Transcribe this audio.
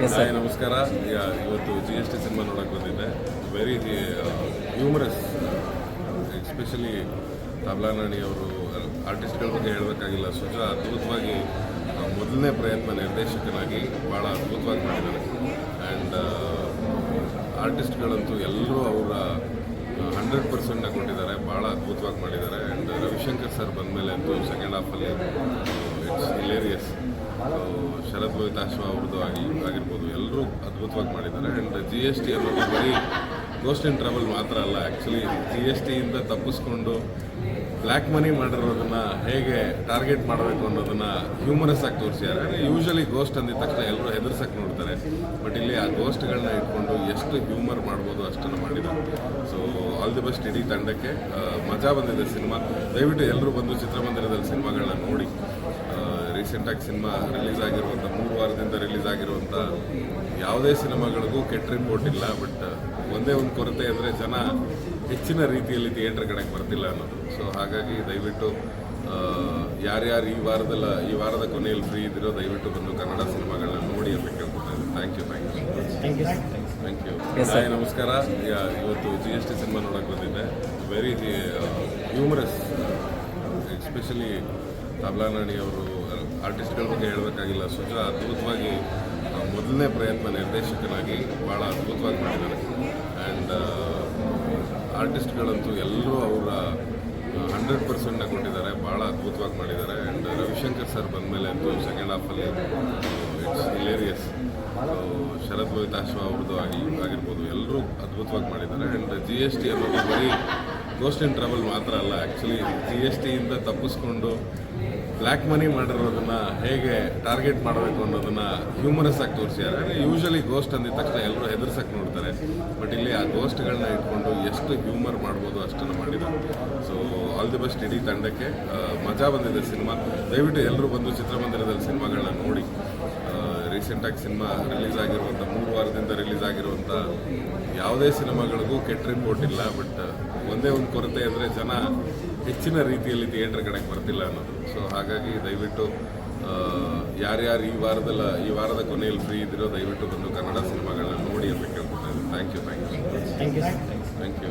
Hi ನಮಸ್ಕಾರ. ಇವತ್ತು G S T cinema ನೋಡಕ್ಕೆ ಬಂದಿದ್ದೆ. ವೆರಿ ಹ್ಯೂಮರಸ್ ಎಸ್ಪೆಷಲಿ ತಬ್ಲಾನಾಣಿ ಅವರು ಆರ್ಟಿಸ್ಟ್ಗಳ ಬಗ್ಗೆ ಹೇಳಬೇಕಾಗಿಲ್ಲ. ಸುಜ ಅದ್ಭುತವಾಗಿ ಮೊದಲನೇ ಪ್ರಯತ್ನ ನಿರ್ದೇಶಕನಾಗಿ ಭಾಳ ಅದ್ಭುತವಾಗಿ ಮಾಡಿದ್ದಾರೆ. ಆ್ಯಂಡ್ ಆರ್ಟಿಸ್ಟ್ಗಳಂತೂ ಎಲ್ಲರೂ ಅವರ ಹಂಡ್ರೆಡ್ ಪರ್ಸೆಂಟ್ನ ಕೊಟ್ಟಿದ್ದಾರೆ ಭಾಳ ಅದ್ಭುತವಾಗಿ ಮಾಡಿದ್ದಾರೆ. ಆ್ಯಂಡ್ ರವಿಶಂಕರ್ ಸರ್ ಬಂದಮೇಲೆ ಅಂತೂ ಸೆಕೆಂಡ್ ಹಾಫಲ್ಲಿ ಇಟ್ಸ್ ಹಿಲೇರಿಯಸ್ ಶರದ್ ಲೋಹಿತಾಶ್ವ ಅವ್ರದ್ದು ಆಗಿ ಆಗಿರ್ಬೋದು. ಎಲ್ಲರೂ ಅದ್ಭುತವಾಗಿ ಮಾಡಿದ್ದಾರೆ. ಆ್ಯಂಡ್ ಜಿ ಎಸ್ ಟಿ ಅನ್ನೋದು ಬರೀ ಗೋಸ್ಟ್ ಆ್ಯಂಡ್ ಟ್ರಾವೆಲ್ ಮಾತ್ರ ಅಲ್ಲ. ಆ್ಯಕ್ಚುಲಿ ಜಿ ಎಸ್ ಟಿಯಿಂದ ತಪ್ಪಿಸ್ಕೊಂಡು ಬ್ಲ್ಯಾಕ್ ಮನಿ ಮಾಡಿರೋದನ್ನ ಹೇಗೆ ಟಾರ್ಗೆಟ್ ಮಾಡಬೇಕು ಅನ್ನೋದನ್ನ ಹ್ಯೂಮರಸ್ ಆಗಿ ತೋರಿಸಿದ್ದಾರೆ. ಯೂಶಲಿ ಗೋಸ್ಟ್ ಅಂದಿದ ತಕ್ಷಣ ಎಲ್ಲರೂ ಹೆದರ್ಸಕ್ಕೆ ನೋಡ್ತಾರೆ. ಬಟ್ ಇಲ್ಲಿ ಆ ಗೋಸ್ಟ್ಗಳನ್ನ ಇಟ್ಕೊಂಡು ಎಷ್ಟು ಹ್ಯೂಮರ್ ಮಾಡ್ಬೋದು ಅಷ್ಟನ್ನು ಮಾಡಿದ್ದಾರೆ. ಸೊ ಆಲ್ ದಿ ಬೆಸ್ಟ್ ಇಡೀ ತಂಡಕ್ಕೆ. ಮಜಾ ಬಂದಿದೆ ಸಿನಿಮಾ. ದಯವಿಟ್ಟು ಎಲ್ಲರೂ ಬಂದು ಚಿತ್ರಮಂದಿರದಲ್ಲಿ ಸಿನಿಮಾಗಳನ್ನ ನೋಡಿ. ರೀಸೆಂಟಾಗಿ ಸಿನಿಮಾ ರಿಲೀಸ್ ಆಗಿರುವಂಥ ಮೂರು ವಾರದಿಂದ ರಿಲೀಸ್ ಆಗಿರುವಂಥ ಯಾವುದೇ ಸಿನಿಮಾಗಳಿಗೂ ಕೆಟ್ಟ ರಿಪೋರ್ಟ್ ಇಲ್ಲ ಬಟ್ ಒಂದೇ ಒಂದು ಕೊರತೆ ಅಂದರೆ ಜನ ಹೆಚ್ಚಿನ ರೀತಿಯಲ್ಲಿ ಥಿಯೇಟರ್ ಕಡೆಗೆ ಬರ್ತಿಲ್ಲ ಅನ್ನೋದು. ಸೊ ಹಾಗಾಗಿ ದಯವಿಟ್ಟು ಯಾರ್ಯಾರು ಈ ವಾರದಲ್ಲ ಈ ವಾರದ ಕೊನೆಯಲ್ಲಿ ಫ್ರೀ ಇದ್ದಿರೋ ದಯವಿಟ್ಟು ಬಂದು ಕನ್ನಡ ಸಿನಿಮಾಗಳನ್ನ ನೋಡಿ ಅಂತ ಕೇಳ್ಕೊತಾರೆ thank you thank you thank you thank you hi ನಮಸ್ಕಾರ. ಇವತ್ತು ಜಿ ಎಸ್ ಟಿ ಸಿನಿಮಾ ನೋಡೋಕೆ ಬಂದಿದ್ದೆ. ವೆರಿ ಹ್ಯೂಮರಸ್ ಎಸ್ಪೆಷಲಿ ತಬ್ಲಾನಾಣಿ ಅವರು ಆರ್ಟಿಸ್ಟ್ಗಳ ಬಗ್ಗೆ ಹೇಳಬೇಕಾಗಿಲ್ಲ. ಸುಜಾ ಅದ್ಭುತವಾಗಿ ಮೊದಲನೇ ಪ್ರಯತ್ನ ನಿರ್ದೇಶಕನಾಗಿ ಭಾಳ ಅದ್ಭುತವಾಗಿ ಮಾಡಿದ್ದಾರೆ. ಆ್ಯಂಡ್ ಆರ್ಟಿಸ್ಟ್ಗಳಂತೂ ಎಲ್ಲರೂ ಅವರ ಹಂಡ್ರೆಡ್ ಪರ್ಸೆಂಟ್ನ ಕೊಟ್ಟಿದ್ದಾರೆ. ಭಾಳ ಅದ್ಭುತವಾಗಿ ಮಾಡಿದ್ದಾರೆ. ಆ್ಯಂಡ್ ರವಿಶಂಕರ್ ಸರ್ ಬಂದಮೇಲೆ ಅಂತೂ ಸೆಕೆಂಡ್ ಹಾಫಲ್ಲಿ ಇಟ್ಸ್ ಹಿಲೇರಿಯಸ್ ಶರದ್ ಭವಿತಾಶ್ವ ಅವ್ರದ್ದು ಆಗಿ, ಆಗಿರ್ಬೋದು. ಎಲ್ಲರೂ ಅದ್ಭುತವಾಗಿ ಮಾಡಿದ್ದಾರೆ. ಆ್ಯಂಡ್ ಜಿ ಎಸ್ ಟಿ ಅನ್ನೋದು ಬರೀ ಗೋಸ್ಟ್ ಇನ್ ಟ್ರಾವೆಲ್ ಮಾತ್ರ ಅಲ್ಲ. ಆ್ಯಕ್ಚುಲಿ ಜಿ ಎಸ್ ಟಿಯಿಂದ ತಪ್ಪಿಸ್ಕೊಂಡು ಬ್ಲ್ಯಾಕ್ ಮನಿ ಮಾಡಿರೋದನ್ನ ಹೇಗೆ ಟಾರ್ಗೆಟ್ ಮಾಡಬೇಕು ಅನ್ನೋದನ್ನ ಹ್ಯೂಮರಸ್ ಆಗಿ ತೋರಿಸಿದ್ದಾರೆ ಯೂಶಲಿ ಗೋಸ್ಟ್ ಅಂದಿದ ತಕ್ಷಣ ಎಲ್ಲರೂ ಹೆದರ್ಸಕ್ಕೆ ನೋಡ್ತಾರೆ. ಬಟ್ ಇಲ್ಲಿ ಆ ಗೋಸ್ಟ್ಗಳನ್ನ ಇಟ್ಕೊಂಡು ಎಷ್ಟು ಹ್ಯೂಮರ್ ಮಾಡ್ಬೋದು ಅಷ್ಟನ್ನು ಮಾಡಿದ್ದಾರೆ ಸೊ ಆಲ್ ದಿ ಬೆಸ್ಟ್ ಇಡೀ ತಂಡಕ್ಕೆ. ಮಜಾ ಬಂದಿದೆ ಸಿನಿಮಾ. ದಯವಿಟ್ಟು ಎಲ್ಲರೂ ಬಂದು ಚಿತ್ರಮಂದಿರದಲ್ಲಿ ಸಿನಿಮಾಗಳನ್ನ ನೋಡಿ. ರೀಸೆಂಟಾಗಿ ಸಿನಿಮಾ ರಿಲೀಸ್ ಆಗಿರುವಂಥ ಮೂರು ಆಗಿರುವಂಥ ಯಾವುದೇ ಸಿನಿಮಾಗಳಿಗೂ ಕೆಟ್ಟ ರಿಪೋರ್ಟ್ ಇಲ್ಲ ಬಟ್ ಒಂದೇ ಒಂದು ಕೊರತೆ ಅಂದರೆ ಜನ ಹೆಚ್ಚಿನ ರೀತಿಯಲ್ಲಿ ಥಿಯೇಟರ್ ಕಡೆಗೆ ಬರ್ತಿಲ್ಲ ಅನ್ನೋದು. ಸೊ ಹಾಗಾಗಿ ದಯವಿಟ್ಟು ಯಾರ್ಯಾರು ಈ ವಾರದಲ್ಲ ಈ ವಾರದ ಕೊನೆಯಲ್ಲಿ ಫ್ರೀ ಇದ್ದಿರೋ ದಯವಿಟ್ಟು ಬಂದು ಕನ್ನಡ ಸಿನಿಮಾಗಳನ್ನ ನೋಡಿ ಅಂತ ಕೇಳ್ಕೊತಾರೆ ಇದ್ದೀನಿ. Thank you thank you thank you